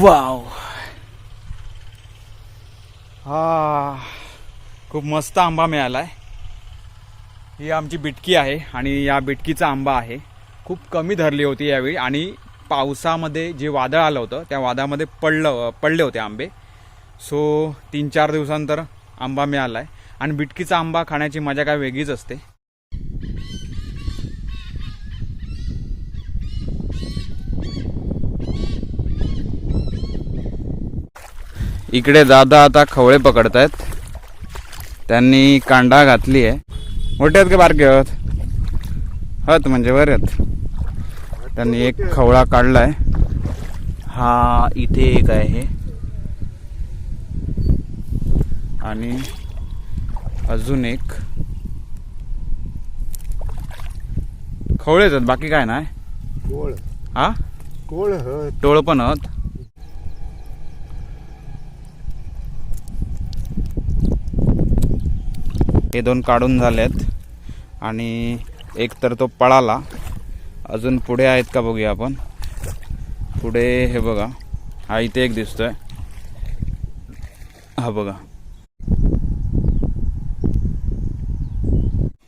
Wow हा ah, खूप मस्त आंबा मिळालाय. ही आमची बिटकी आहे आणि या बिटकीचा आंबा आहे. खूप कमी धरली होती यावेळी आणि पावसामध्ये जे वादळ आलं होतं त्या वादळामध्ये पडलं पडले होते आंबे. सो तीन चार दिवसानंतर आंबा मिळाला आहे आणि बिटकीचा आंबा खाण्याची मजा काय वेगळीच असते. इकडे दादा आता खवळे पकडतायत. त्यांनी कांडा घातली आहे. मोठे आहेत का बारके आहेत? हत म्हणजे बरे आहेत. त्यांनी एक खवळा काढलाय. हा इथे एक आहे. आणि अजून एक. खवळेच आहेत बाकी काय नाही. कोळ. हा? कोळ हत टोळ पण आहेत. हे दोन काढून झालेत. आणि एक तर तो पळाला. अजून पुढे आहेत का बघूया आपण. पुढे हे बघा. हा इथे एक दिसतोय. हा बघा.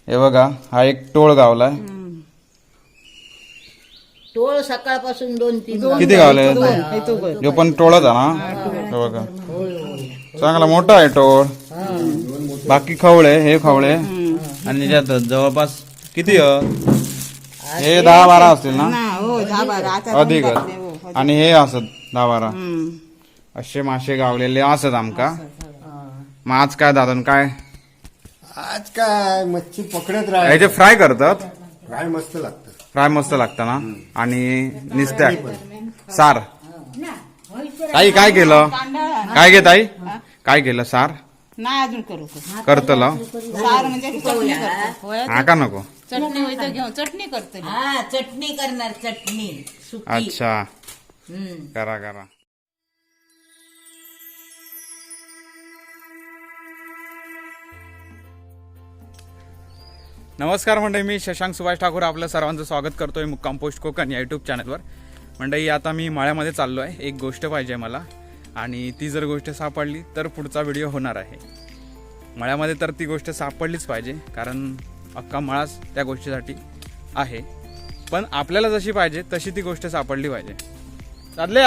हे बघा हा एक टोळ गावलाय. टोळ सकाळपासून दोन तीन किती गावले? जो पण टोळच आहे ना? हे. बघा. चांगला मोठा आहे टोळ. बाकी खवळे हे खवळे. आणि त्याच्यात जवळपास किती? हे दहा बारा असतील ना? हो दहा बारा आता अधिक. आणि हे असत दहा बारा असे मासे गावलेले असत आमका. मग आज काय दादा काय? आज काय मच्छी पकडत राह ह्याचे फ्राय करतात? काय मस्त लागतं. फ्राय मस्त लागतं ना? आणि निस्त्या. सार. ताई काय केलं? काय घे ताई? काय केलं सार? नाही अजून करू करतलं? सार म्हणजे चटणी करतो. होय आका नको? चटणी होय तर घेऊन चटणी करतो हा चटणी करणार चटणी. सुकी. अच्छा. हम्म. करा करा. नमस्कार मंडळी मी शशांक सुभाष ठाकूर आपलं सर्वांचं स्वागत करतोय मुक्काम पोस्ट कोकण या युट्यूब चॅनलवर मंडळी आता मी माळ्यामध्ये चाललो आहे एक गोष्ट पाहिजे मला. आणि ती जर गोष्ट सापडली तर पुढचा व्हिडिओ होणार आहे. मळ्यामध्ये तर ती गोष्ट सापडलीच पाहिजे कारण अख्खा मळाच त्या गोष्टीसाठी आहे. पण आपल्याला जशी पाहिजे तशी ती गोष्ट सापडली पाहिजे. चालले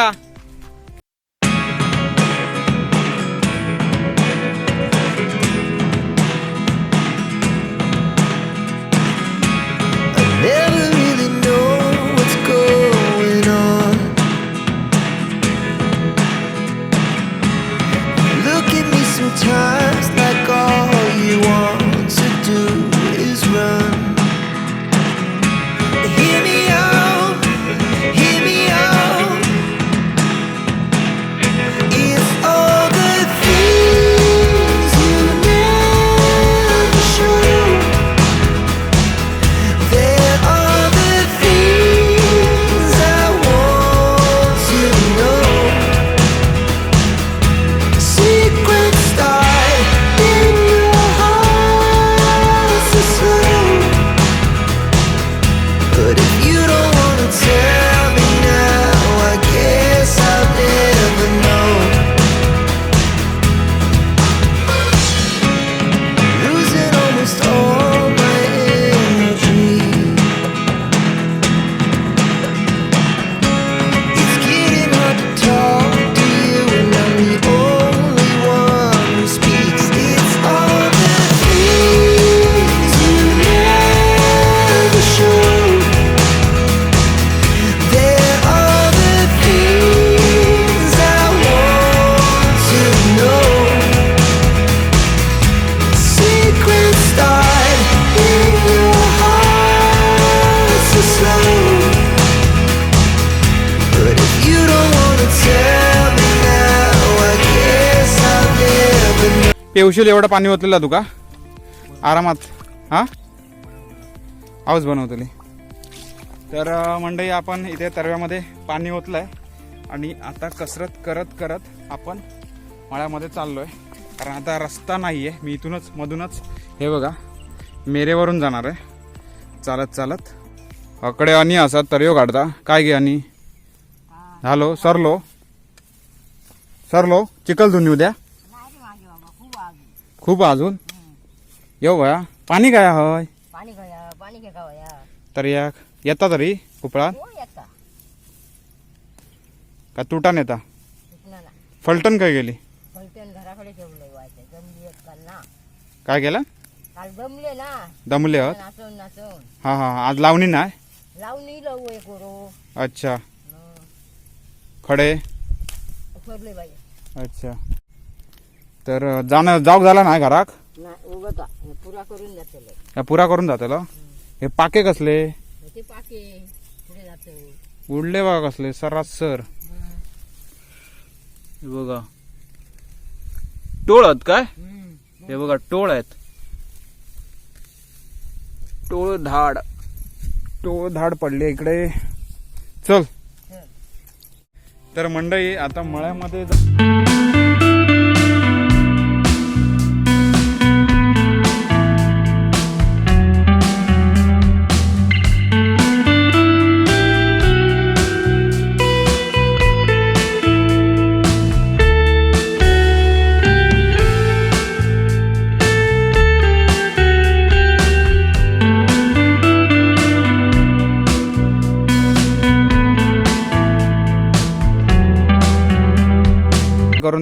पेवशील एवढं पाणी ओतलेलं तुका आरामात. हा? आवाज बनवतली तर अं, मंडळी आपण इथे तरव्यामध्ये पाणी ओतलंय आणि आता कसरत करत करत आपण मळ्यामध्ये चाललोय. कारण आता रस्ता नाही आहे मी इथूनच मधूनच हे बघा मेरेवरून जाणार आहे. चालत चालत. अकडे आणि असा तरियो काढता. काय घे आणि? झालो सरलो. सरलो. चिखल धुवून येऊ द्या खूप अजून? येऊ भया. पाणी काय हय पाणी पाणी तर या येता तरी उपळात हो येता. का तुटान येता? ना. फलटण काय गेली? फलटण घराकडे ठेवलंय व्हायचं जमली आहेत काल ना. काय केलं? काल जमले ना. दमले आहोत? नाचून नाचून. हा हा आज लावणी नाही? लावून येईल एक करू अच्छा. खडे? बाई. अच्छा. तर जाणं जाऊ झाला ना घराक ना उगता. हे पुरा करून पुरा जातलो हे? पाके कसले? ते पाके. पुढे जातो उडले बघा कसले सर्रास सर हे बघा. टोळ आहेत काय? हे बघा टोळ आहेत. टोळ धाड. टोळ धाड पडले इकडे. चल. तर मंडई आता मळ्यामध्ये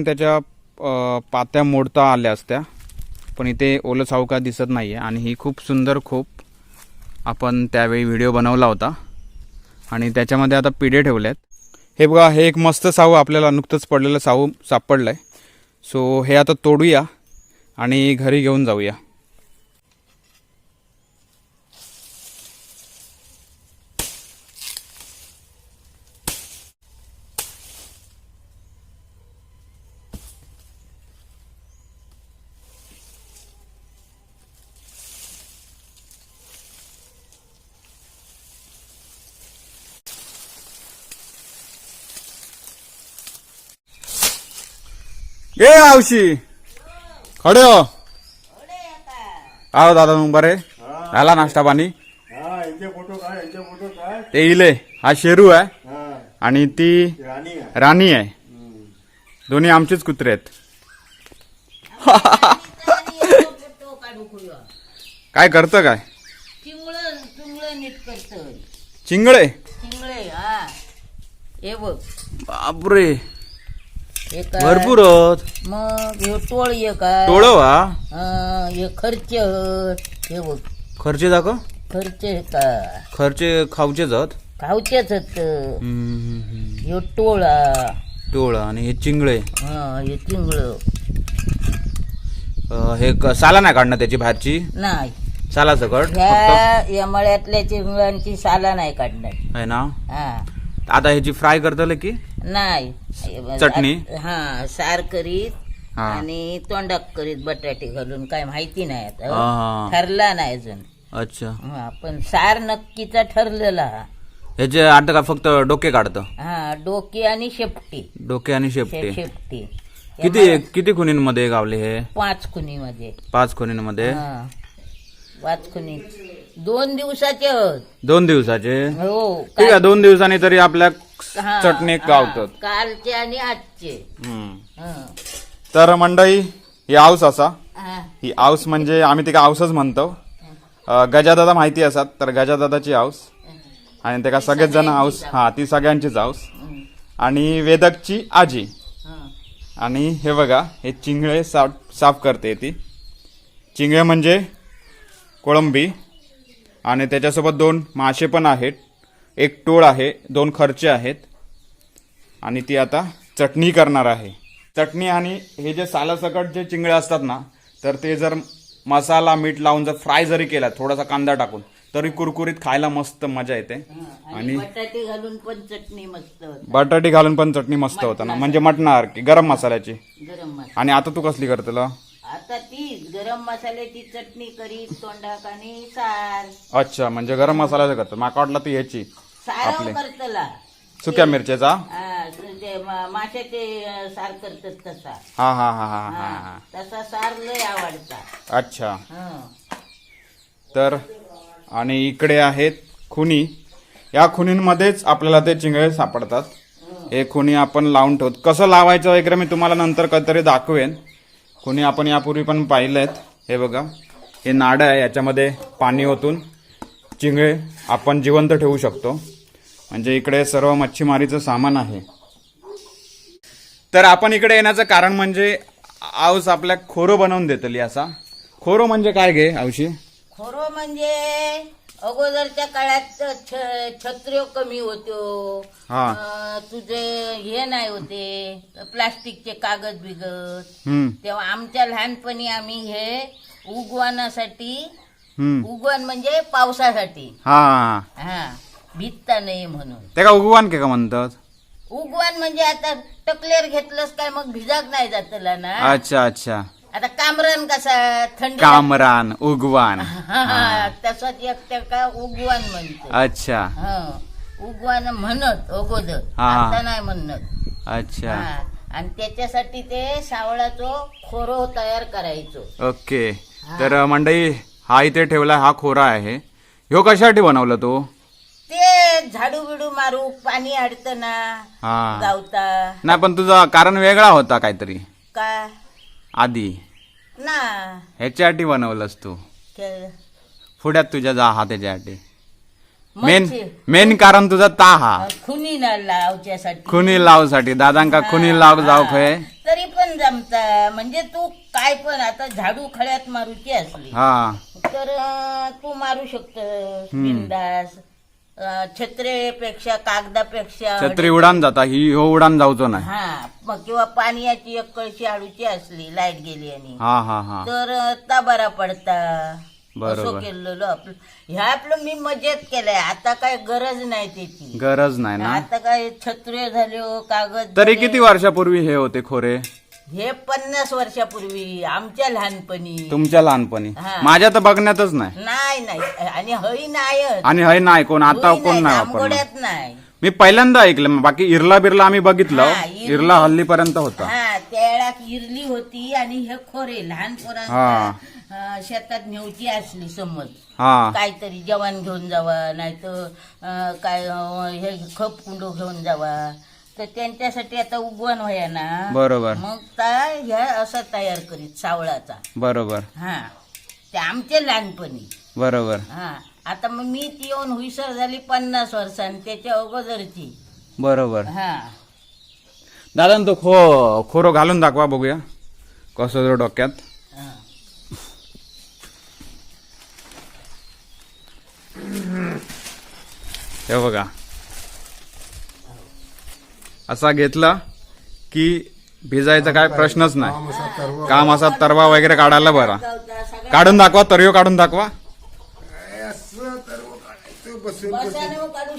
करून त्याच्या पात्या मोडता आल्या असत्या. पण इथे ओलं सावका दिसत नाही आहे आणि ही खूप सुंदर खूप आपण त्यावेळी व्हिडिओ बनवला होता. आणि त्याच्यामध्ये आता पिढे ठेवल्यात हे बघा हे एक मस्त साऊ आपल्याला नुकतंच पडलेलं साऊ आहे सो हे आता तोडूया आणि घरी घेऊन जाऊया. ए आवशी खडे हो आहो दादा मग बरे झाला नाश्ता पाणी ते इले हा शेरू आहे हा आणि ती राणी आहे दोन्ही आमचेच कुत्रे आहेत काय करतं काय चिंगळं बापरे हे काय? भरपूर. मग हे टोळ ये काय टोळ वा? हा, हे खर्च हे बघ. खर्चे दाखव. खर्च हे काय खर्चे खाऊचेच आहेत खाऊचेच आहेत हम्म, हम्म, हम्म. हे टोळा. टोळ आणि हे चिंगळे. हा हे चिंगळ. अं, हे क- साला नाही काढणं त्याची बाहेरची? नाही. साला सकट फक्त ह्या या मळ्यातल्या चिंगळांची साला नाही काढणार. आहे ना? हा. आता ह्याची फ्राय करतले की? नाही. चटणी? हा सार करीत हा. आणि तोंडाक करीत बटाटे घालून काय माहिती नाही आता हा. ठरला नाही अजून. अच्छा. हा पण सार नक्कीचा ठरलेला. हा. ह्याचे आता का फक्त डोके काढतं? हा डोकी आणि शेपटी. डोके आणि शेपटे. शे- शेपटी. किती किती खुनींमध्ये गावले हे? पाच खुनी मध्ये पाच खुनींमध्ये हा. पाच खुनी दोन दिवसाचे होत दोन दिवसाचे? हो ठीक आहे दोन दिवसांनी तरी आपल्या हा, चटणी हा, गावतात. कालचे आणि आजचे. हम्म. हा. तर मंडई ही आऊस असा. हा. ही आऊस म्हणजे आम्ही तिका आऊसच म्हणतो. अं, गजादादा माहिती असतात तर गजादादाची आऊस. आणि त्याका सगळेच जण आऊस. हा ती सगळ्यांचीच आऊस. आणि वेदकची आजी. हा. आणि हे बघा हे चिंगळे साफ साफ करते ती. चिंगळे म्हणजे कोळंबी. आणि त्याच्यासोबत दोन मासे पण आहेत. एक टोळ आहे दोन खर्चे आहेत. आणि ती आता चटणी करणार आहे. चटणी आणि हे जे सालासकट जे चिंगळे असतात ना तर ते जर मसाला मीठ लावून जर फ्राय जरी केला थोडासा कांदा टाकून तरी कुरकुरीत खायला मस्त मजा येते. आणि बटाटे घालून पण चटणी मस्त होती बटाटे घालून पण चटणी मस्त होता ना म्हणजे मटणार की गरम मसाल्याची. गरम मसाला. आणि आता तू कसली करतला? आता तीच गरम मसाल्याची चटणी करीत तोंडाक आणि सार. अच्छा म्हणजे गरम मसाल्याचं करतो माका वाटलं ती ह्याची सारव आपले. करतला सुक्या मिरचेचा? हा, म्हणजे मा- माशाचे सार करतात तसा. हा हा हा हा हा हा, हा. तसा सार लय आवडता. अच्छा. हं. तर आणि इकडे आहेत खुनी. या खुनींमध्येच आपल्याला ते चिंगळे सापडतात. हे खुणी आपण लावून ठेवत. कसं लावायचं वगैरे मी तुम्हाला नंतर कधीतरी दाखवेन. खुणी आपण यापूर्वी पण पाहिलेत. हे बघा. हे नाडं आहे याच्यामध्ये पाणी ओतून. चिंगळे आपण जिवंत ठेवू शकतो. म्हणजे इकडे सर्व मच्छीमारीचं सामान आहे. तर आपण इकडे येण्याचं कारण म्हणजे आऊस आपल्या खोरो बनवून देतली असा खोरो म्हणजे काय घे औशी खरं म्हणजे अगोदरच्या काळात छत्र्यो कमी हा. अं, तुझे हे नाही होते. प्लास्टिकचे कागद हम्म. तेव्हा आमच्या लहानपणी आम्ही हे उगवानासाठी हम्म. उगवण म्हणजे पावसासाठी. हा हा भिजता नाही म्हणून. ते का उगवान के का म्हणतात? उगवण म्हणजे आता टकलेर घेतलंस काय मग भिजाक नाही जातला ना. अच्छा अच्छा. आता कामरण कसा थंडी कामरान उगवान हा तसंच एक का उगवण म्हणतो. अच्छा. हं. उगवण म्हणत अगोदर. हा. आता नाही म्हणत. अच्छा. हा. आणि त्याच्यासाठी ते सावळाचो खोरो तयार करायचो. ओके. तर मंडई हा इथे ठेवला हा खोरा आहे. ह्यो कशासाठी बनवला तो? ते झाडू बिडू मारू पाणी अडतं ना हा. गावता. नाही पण तुझा कारण वेगळा होता काहीतरी. का? आधी. ना. ह्याच्यासाठी बनवलंस तू. के- पुढ्यात तुझ्या जा हा त्याच्यासाठी. मेन मच्छी. मेन कारण तुझा ता हा. खुनी ना लावच्यासाठी. खुनी लावसाठी. दादांका खुनी लाव जाऊ खय तरी पण जमता. म्हणजे तू काय पण आता झाडू खळ्यात मारूची असली. हा. तर तू मारू शकतोस बिंदास. छत्रेपेक्षा कागदापेक्षा छत्री उडान जाता ही ह्यो उडान जाऊचो नाही. हा मग किंवा पाण्याची एक कळशी आडूची असली लाइट गेली आणि. हा हा हा. तर ता बरा पडता. बरोबर. केलेलं आपलं. ह्या आपलं मी मजेत केलंय. आता काय गरज नाही त्याची. गरज नाही ना? आता काय छत्रे झाले कागद तरी झाले. किती वर्षापूर्वी हे होते खोरे? हे पन्नास वर्षापूर्वी आमच्या लहानपणी. तुमच्या लहानपणी. हा. माझ्या तर बघण्यातच नाही. नाही नाही. आणि हई नाही आणि हे नाही कोण? आता कोण नाही वापरणार? आंबोड्यात नाही मी पहिल्यांदा ऐकलं बाकी इरला बिरला आम्ही बघितलं. हा, इरला- इरला हल्लीपर्यंत होता. हा त्या वेळात इरली होती आणि हे खोरे लहान. पोरांना अं, शेतात नेवची असली समज. हा. काहीतरी जेवण घेऊन जावा नाहीतर अं, काय अं, हे खप कुंडो घेऊन जावा. तर त्यांच्यासाठी आता उगवण व्हाया ना बरोबर. मग ता ह्या असं तयार करीत सावळाचा. बरोबर. हा. ते आमच्या लहानपणी. बरोबर. हा. आता मग मी ती येऊन हुईसर झाली पन्नास वर्षांनी त्याच्या अगोदरची. बरोबर. हा. दादा तो खो खोरो घालून दाखवा बघूया. कसं तो डोक्यात. हा. हे बघा. असा घेतला की भिजायचा काय प्रश्नच नाही. काम असा तरवा वगैरे काढायला बरा. काढून दाखवा तरियो काढून दाखवा.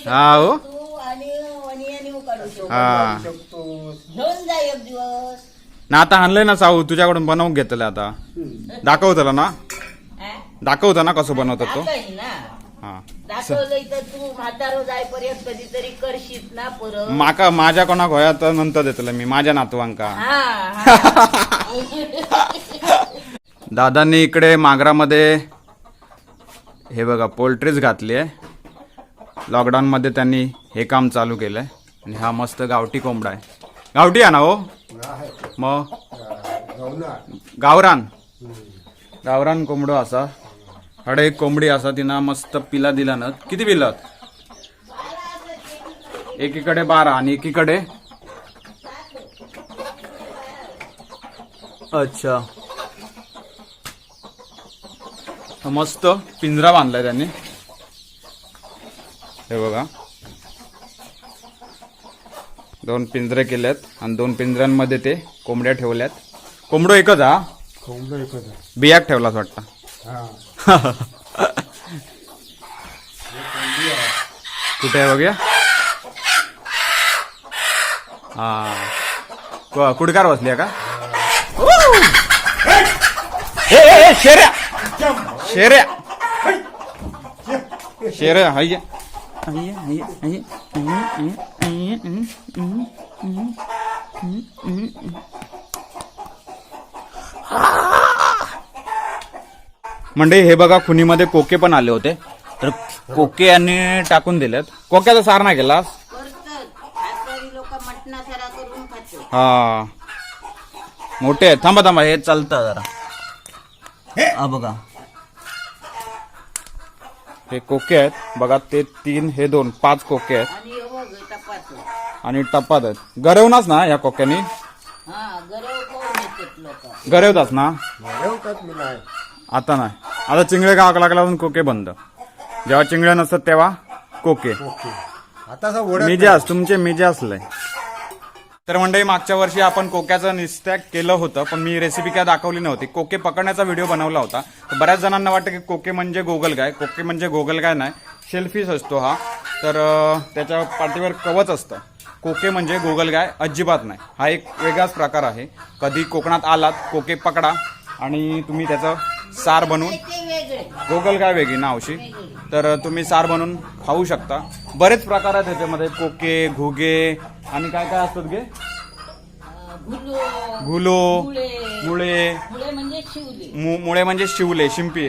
हा हो. हा. शकतो घेऊन जा एक दिवस ना आता आणलंय ना साऊ तुझ्याकडून बनवून घेतलं आता. दाखवतला ना? दाखवता ना कसं बनवतात तो? हा. दाखवलंय तर तू म्हातारो जायपर्यंत कधीतरी करशीत ना परत माका माझ्या कोणाक होया तर नंतर देतलं मी माझ्या नातवांका. हा हा. दादांनी इकडे मागरामध्ये हे बघा पोल्ट्रीज घातली आहे. लॉकडाऊनमध्ये त्यांनी हे काम चालू केलंय. आणि हा मस्त गावठी कोंबडा आहे. गावठी आहे ना हो? आहे मग? गावरान. गावरान कोंबडो असा. हडे एक कोंबडी असा तिनं मस्त पिला दिला ना. किती पिलात? एकीकडे बारा आणि एकीकडे? अच्छा. मस्त पिंजरा बांधलाय त्यांनी. हे बघा. दोन पिंजरे केलेत आणि दोन पिंजऱ्यांमध्ये ते कोंबड्या ठेवल्यात. कोंबडो एकच हा? कोंबडं एकच बियाक ठेवलाच वाटतं? कुठे आहे बघूया? हा. कुडकार बसली का? ए, शेऱ्या. शेऱ्या. शेऱ्या हाय. म्हणजे हे बघा खुनीमध्ये कोके पण आले होते. तर कोके यांनी टाकून दिलेत. कोक्याचा सार नाही केला हा. मोठे आहेत. थांबा थांबा हे चालतं जरा. हा. बघा. हे कोके आहेत. बघा ते तीन हे दोन पाच कोके आहेत. आणि बघ टपाचं आणि टप्पात आहेत. गरवनाच ना या कोक्यानी? हा गरवतात ना? ठेवतात मी नाही. आता नाही. आता चिंगळे गावाक लागल्यापासून कोके बंद. जेव्हा चिंगळे नसतात तेव्हा कोके. ओके आता असं ओढत मिजाज तुमचे मिजाज लय तर मंडळी मागच्या वर्षी आपण कोक्याचं निस्त्याग केलं होतं पण मी रेसिपी काय दाखवली नव्हती. कोके पकडण्याचा व्हिडिओ बनवला होता. तर बऱ्याच जणांना वाटतं की कोके म्हणजे गोगलगाय कोके म्हणजे गोगलगाय नाही. शेलफिश असतो हा. तर अं, त्याच्या पाठीवर कवच असतं. कोके म्हणजे गोगलगाय अजिबात नाही. हा एक वेगळाच प्रकार आहे. कधी कोकणात आलात कोके पकडा आणि तुम्ही त्याचं सार बनवून गोगल काय वेगळी नावशी तर तुम्ही सार बनवून खाऊ शकता. बरेच प्रकार आहेत त्याच्यामध्ये कोके घुगे आणि काय काय असतात गे? घुलो मुळे. मुळे म्हणजे शिवले शिंपी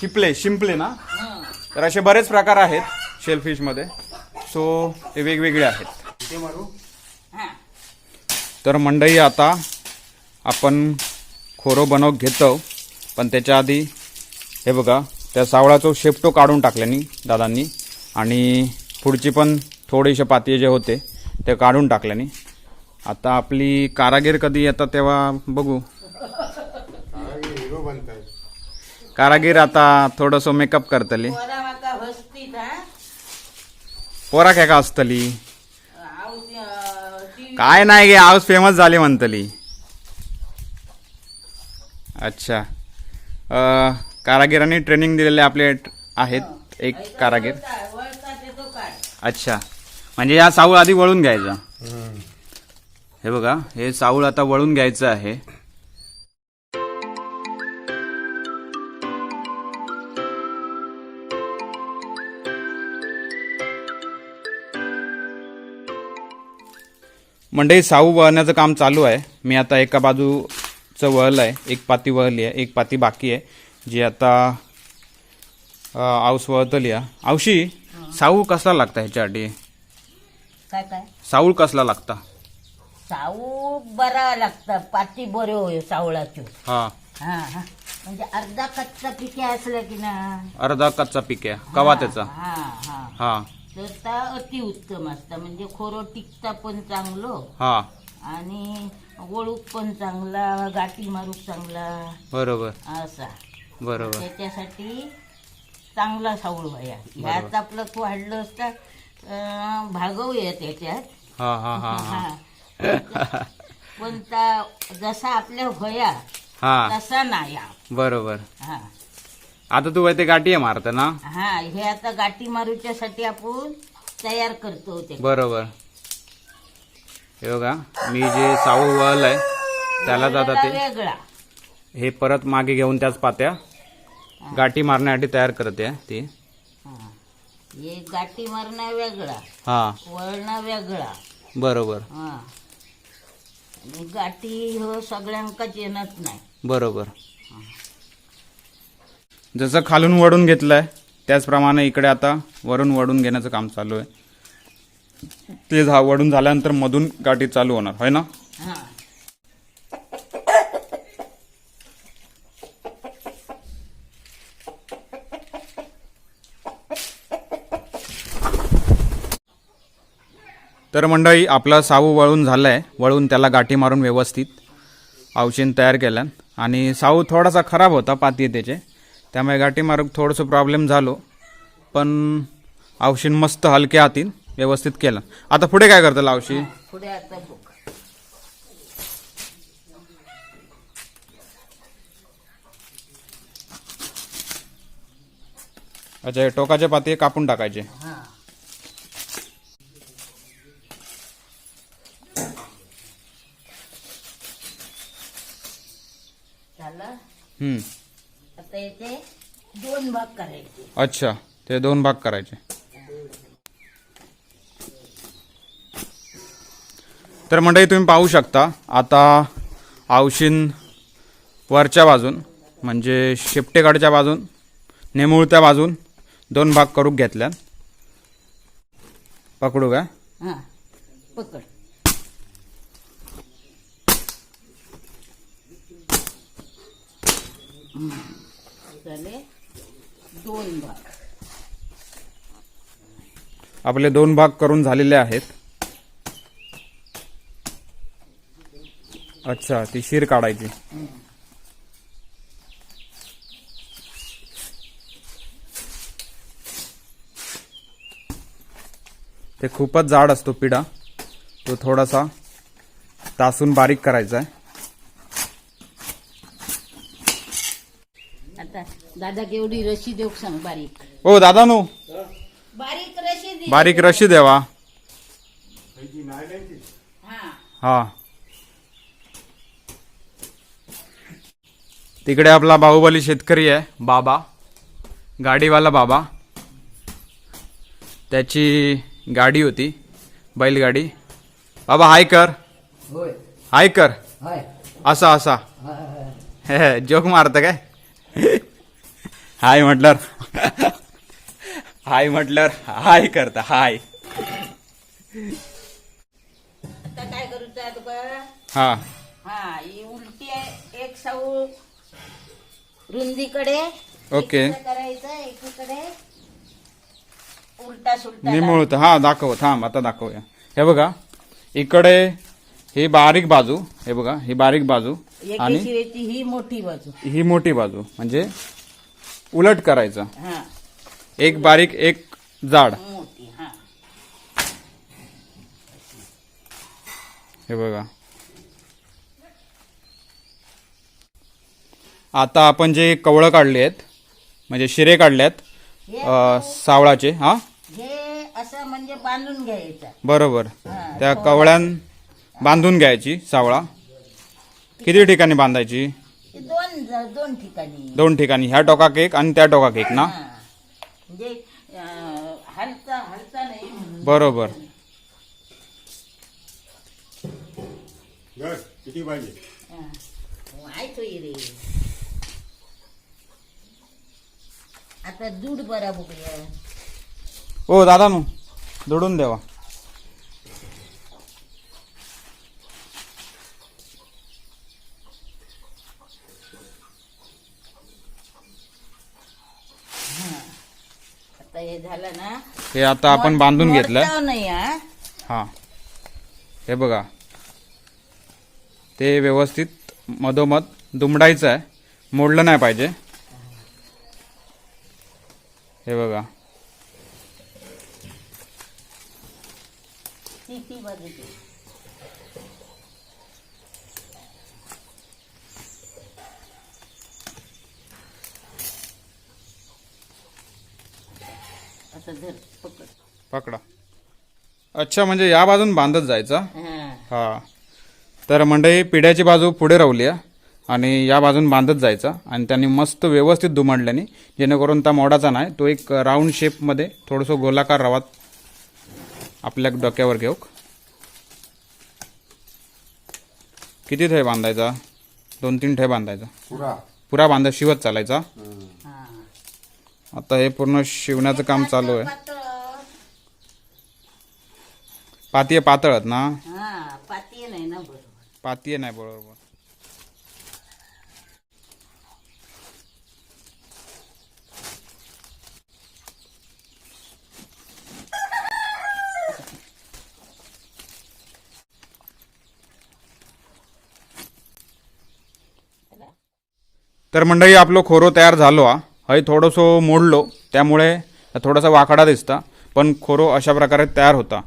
शिपले शिंपले ना? तर असे बरेच प्रकार आहेत शेलफिशमध्ये सो ते वेगवेगळे आहेत. तर मंडई आता आपण खोरो बनव घेतो पण त्याच्या आधी हे बघा त्या सावळाचं शेपटो काढून टाकल्यानी दादांनी. आणि पुढची पण थोडेसे पाती जे होते ते काढून टाकल्यानी आता आपली कारागीर कधी येतात तेव्हा बघू. कारागीर आता थोडंसं मेकअप करतली. पोरा काय का असतली? काय नाही गे आऊस फेमस झाली म्हणतली. अच्छा. कारागिरांनी ट्रेनिंग दिलेले आपले आहेत एक कारागीर. अच्छा. म्हणजे या साऊळ आधी वळून घ्यायचा. हे बघा हे साऊळ आता वळून घ्यायचं आहे. मंडई साऊ वळण्याचं काम चालू आहे. मी आता एका बाजू बाजूचं वळलं आहे. एक पाती वळली आहे. एक पाती बाकी आहे. जी आता आऊस वळतली आहे. आवशी साऊ कसला लागता ह्याच्यासाठी? काय काय? साऊळ कसला लागता? साऊ बरा लागतं. पाती बरे होय सावळाची. हा. हा हा. म्हणजे अर्धा कच्चा पिके असलं की ना? अर्धा कच्चा पीक. आहे कवा त्याचा? हा हा. हा. तर ता अति उत्तम असतं. म्हणजे खोरो टिकता पण चांगलं. हा. आणि वळूक पण चांगला गाठी मारूक चांगला. बरोबर. असा. बरोबर. त्याच्यासाठी चांगला सावळ व्हाया ह्यात आपलं वाढलं असता अं, भागवूया त्याच्यात. हा हा हा हा. हा. पण ता जसा आपल्या व्हया हा. तसा नाही हा. बरोबर. हा. आता तू ते गाठी मारत ना? हा हे आता गाठी मारूच्यासाठी आपण तयार करतो ते. बरोबर. हे बघा मी जे साऊ वळलंय त्याला जाता ते. हे परत मागे घेऊन त्याच पात्या. गाठी मारण्यासाठी तयार करते ती. हा. गाठी मारणं वेगळा. हा. वळणं वेगळा. बरोबर. हा. आणि गाठी हो सगळ्यांकाच येणत नाही. बरोबर. जसं खालून वडून घेतलंय त्याचप्रमाणे इकडे आता वरून वडून घेण्याचं काम चालू आहे. ते झा वडून झाल्यानंतर मधून गाठी चालू होणार होय ना? हा तर मंडळी आपला साऊ वळून झालाय. वळून त्याला गाठी मारून व्यवस्थित औषध तयार केल्यान. आणि साऊ थोडासा खराब होता पाती त्याचे त्यामुळे गाठी मारून थोडंसं प्रॉब्लेम झालो. पण औषध मस्त हलक्या आतील. व्यवस्थित केलं. आता पुढे काय करतं औषध पुढे आता अच्छा हे टोकाचे पाती कापून टाकायचे. हा. झालं? हम्म. आता याचे दोन भाग करायचे. अच्छा ते दोन भाग करायचे. तर मंडळी तुम्ही पाहू शकता. आता आवशीन वरच्या बाजून म्हणजे शिपटेकडच्या बाजून नेमुळत्या बाजून दोन भाग करूक घेतल्या. पकडू का? पकड. दोन भाग. आपले दोन भाग करून झालेले आहेत. अच्छा ती शीर काढायची. ते खूपच जाड असतो पिढा. तो थोडासा तासून बारीक करायचा आहे. आता दादा केवढी रशी देऊ सांग बारीक? ओ दादा नो बारीक रशी दे. बारीक रशी द्यावा हा. हा. तिकडे आपला बाहुबली शेतकरी आहे बाबा. गाडीवाला बाबा. त्याची गाडी होती बैलगाडी. बाबा हाय कर. हाय. कर. असा असा. जोक मारत काय? हाय म्हटलं हाय म्हटलं हाय करता हाय. हा. हा ही उलटी आहे एक साऊ रुंदीकडे ओके. करायचं एकीकडे. उलटा सुलटा निमुळत हा दाखव थांब आता दाखवूया. हे बघा इकडे ही बारीक बाजू हे बघा ही बारीक बाजू एके आणि शिरेची ही मोठी बाजू. ही मोठी बाजू म्हणजे उलट करायचं. हा. एक बारीक एक जाड. मोठी हा. हे बघा. आता आपण जे कवळं काढले आहेत म्हणजे शिरे काढले आहेत सावळाचे हा? हे असं म्हणजे बांधून घ्यायचं. बरोबर. त्या कवळ्यान बांधून घ्यायची सावळा. किती ठिकाणी बांधायची? दोन ज- दोन ठिकाणी. दोन ठिकाणी. ह्या टोकाक एक आणि त्या टोकाक एक ना? हा. म्हणजे अं, हलता हलता नाही. म्हणून बरोबर. बर किती पाहिजे? हा. आता दूध बरा बघूया. ओ दादा नु जोडून द्यावा आता हे झालं ना. हे आता आपण बांधून घेतलं. मोडताव नाही हा. हा. हे बघा. ते व्यवस्थित मधोमध दुमडायचं आहे. मोडलं नाही पाहिजे. हे बघा. पकड. अच्छा म्हणजे या बाजून बांधत जायचं? हा. तर मंडळी पिढ्याची बाजू पुढे रावली आहे आणि या बाजून बांधत जायचा आणि त्यांनी मस्त व्यवस्थित दुमडल्याने जेणेकरून त्या मोडाचा नाही तो एक राऊंड शेपमध्ये थोडंसं गोलाकार रवात आपल्या डोक्यावर घेऊ किती ठे बांधायचा? दोन तीन ठे बांधायचा. पुरा. पुरा बांधा शिवत चालायचा. हा. आता हे पूर्ण शिवण्याचं काम चालू आहे. पातळ. पाती पातळत ना? हा पाती नाही ना बरोबर. तर मंडळी आपलं खोरो तयार झालो हा. हय थोडंसं मोडलो. त्यामुळे थोडासा वाकडा दिसता पण खोरो अशा प्रकारे तयार होता.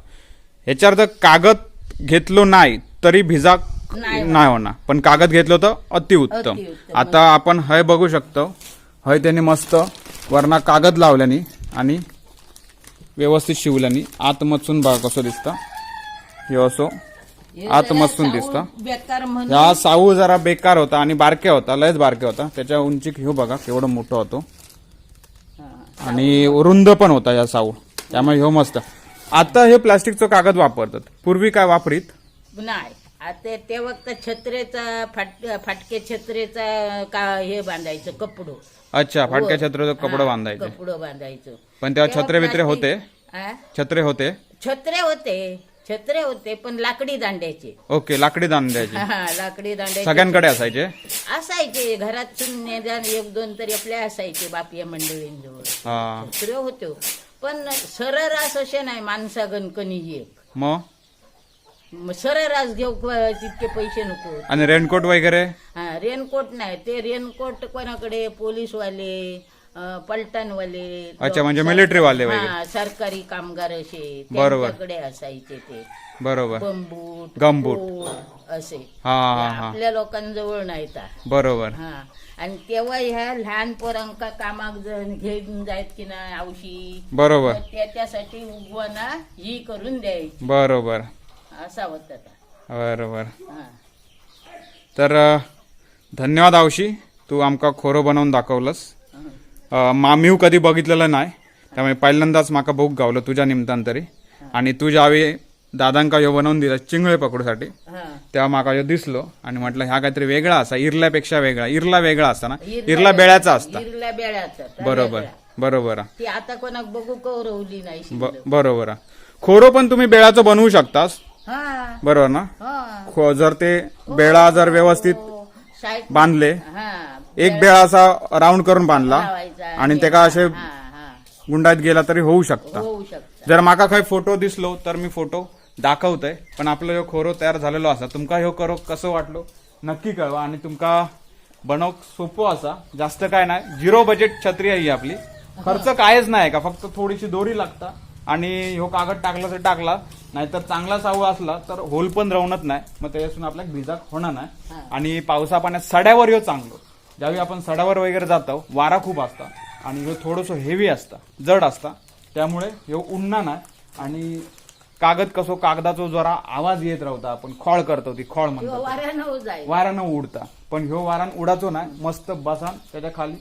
ह्याच्यावर जर कागद घेतलो नाही तरी भिजा नाही होणार. पण कागद घेतलं तर अतिउत्तम. आता आपण हय बघू शकतो. हय त्यांनी मस्त वरना कागद लावल्यानी आणि व्यवस्थित शिवल्यानी. आतमधून बघा कसं दिसतं. हे असो. आत साऊ दिसतं. बेकार म्हणून. ह्या साऊ जरा बेकार होता आणि बारक्या होता लयच बारक्या होता. त्याच्या उंची घेऊ बघा केवढं मोठं होतो. आणि रुंद पण होता या साऊ. त्यामुळे ह्यो मस्त. आता हे प्लास्टिकचं कागद वापरतात. पूर्वी काय वापरीत? नाही. आता ते वक्त छत्रेचा फाट फाटके छत्रेचा का हे बांधायचं कपडो. अच्छा फाटक्या छत्र्याचं कपडं हा, बांधायचे. कपडं बांधायचं. पण तेव्हा छत्रे बित्रे होते? हा? छत्रे होते? छत्रे होते. छत्रे होते पण लाकडी दांड्याचे. ओके लाकडी दांड्याची. हा, लाकडी दांड्याचे सगळ्यांकडे असायचे? असायचे घरात निदान एक दोन तरी आपल्या असायचे बापिया मंडळींजवळ. हा. छत्रे होते पण सररास असे नाही माणसा गणकणी एक. मग? सररास घेऊ क- तितके पैसे नको आणि रेनकोट वगैरे? हा रेनकोट नाही ते रेनकोट कोणाकडे पोलीसवाले पलटणवाले अच्छा, म्हणजे military वाले वगैरे. हा, सरकारी कामगार असे बरोबर. त्यांच्याकडे असायचे ते. बरोबर. बंबूट गमबूट. कोट असे. हा हा हा आपल्या लोकांजवळ नाही बरोबर. हा. आणि तेव्हा ह्या लहान पोरांका कामाक जण घेऊन जायत की नाही औशी बरोबर. त्याच्यासाठी उगवाना ही करून द्यायची. बरोबर. असा होता ता. बरोबर. हा. तर अ, धन्यवाद आवशी. तू आमका खोरं बनवून दाखवलंस. मामीव कधी बघितलेलं नाही. त्यामुळे पहिल्यांदाच माका भूक गावलं तुझ्या निमतान तरी. आणि तू ज्यावेळी दादांका ह्यो बनवून दिला चिंगळे पकडूसाठी हा. तेव्हा माका ह्यो दिसलो. आणि म्हटलं ह्या काहीतरी वेगळा असा इरल्यापेक्षा वेगळा. इरला वेगळा असता ना? इरला- बेळ्याचा असता. बरोबर. बरोबर. ती आता कोणाक बघू कौरवली नाही ब- शिल्लक. बरोबर. खोरं पण तुम्ही बेळाचं बनवू शकतास. हा. बरोबर ना? हा. जर ते बेळा जर व्यवस्थित हो, साईड बांधले हा. एक बेळा असा राऊंड करून बांधला लावायचा आणि ते का असे हा हा. गुंडात गेला तरी होऊ शकता. होऊ शकत. जर माका काही फोटो दिसलो तर मी फोटो दाखवतोय पण आपलं ह्यो खोरो तयार झालेलो असा. तुमका ह्यो करो कसं वाटलो नक्की कळवा आणि तुमका बनव सोपं असा. जास्त काय नाही. झिरो बजेट छत्री आहे ही आपली. खर्च कायच नाही का? फक्त थोडीशी दोरी लागता आणि ह्यो कागद टाकला तर टाकला नाहीतर चांगला सावळ असला तर होल पण राहूनच नाही. मग त्याच्यातून आपल्याला भिजाक होणार नाही. आणि पावसा पाण्यात सड्यावर ह्यो चांगलो. ज्यावेळी आपण सड्यावर वगैरे जातो वारा खूप असता आणि ह्यो थोडंसं हेवी असता जड असता. त्यामुळे ह्यो उडणार नाही आणि कागद कसो कागदाचो जरा आवाज येत राहता आपण खोळ करतो ती खोळ म्हणतो. वाऱ्यानं उडता. पण ह्यो वारान उडाचो नाही मस्त बसान त्याच्याखाली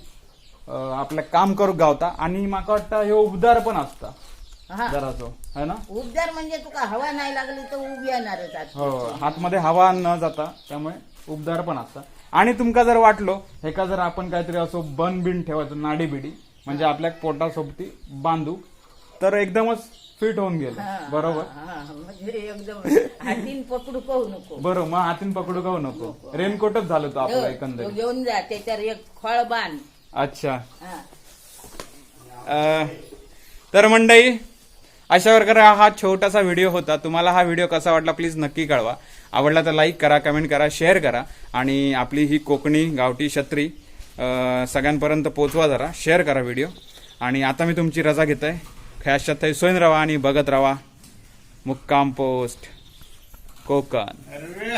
आपलं काम करू गावता आणि माका वाटतं ह्यो उबदार पण असता. हा. जरासो. है ना? उबदार म्हणजे तुका हवा नाही लागली तर उभी येणारच आता. हो हातमध्ये हवा न जाता त्यामुळे उबदार पण असता. आणि तुमका जर वाटलो ह्याका जर आपण काहीतरी असो बन बिन ठेवायचो नाडी बिडी म्हणजे आपल्या पोटासोबती बांधू तर एकदमच फिट होऊन गेलं. बरोबर? हा म्हणजे एकदम हातीन पकडू पाहू नको. बरोबर मग हातीन पकडू का नको. रेनकोटच झालं तो आपला तो एकंदरीत. घेऊन जा त्याच्यावर एक फळ बांध. अच्छा. हा. अं, तर मंडळी अशा प्रकारे हा छोटासा व्हिडिओ होता. तुम्हाला हा व्हिडिओ कसा वाटला प्लीज नक्की कळवा. आवडला तर लाईक करा कमेंट करा शेअर करा. आणि आपली ही कोकणी गावठी छत्री सगळ्यांपर्यंत पोचवा जरा. शेअर करा व्हिडिओ आणि आता मी तुमची रजा घेत आहे खयाशात थंय सोयन राहा आणि बघत राहा मुक्काम पोस्ट. कोकण. अरे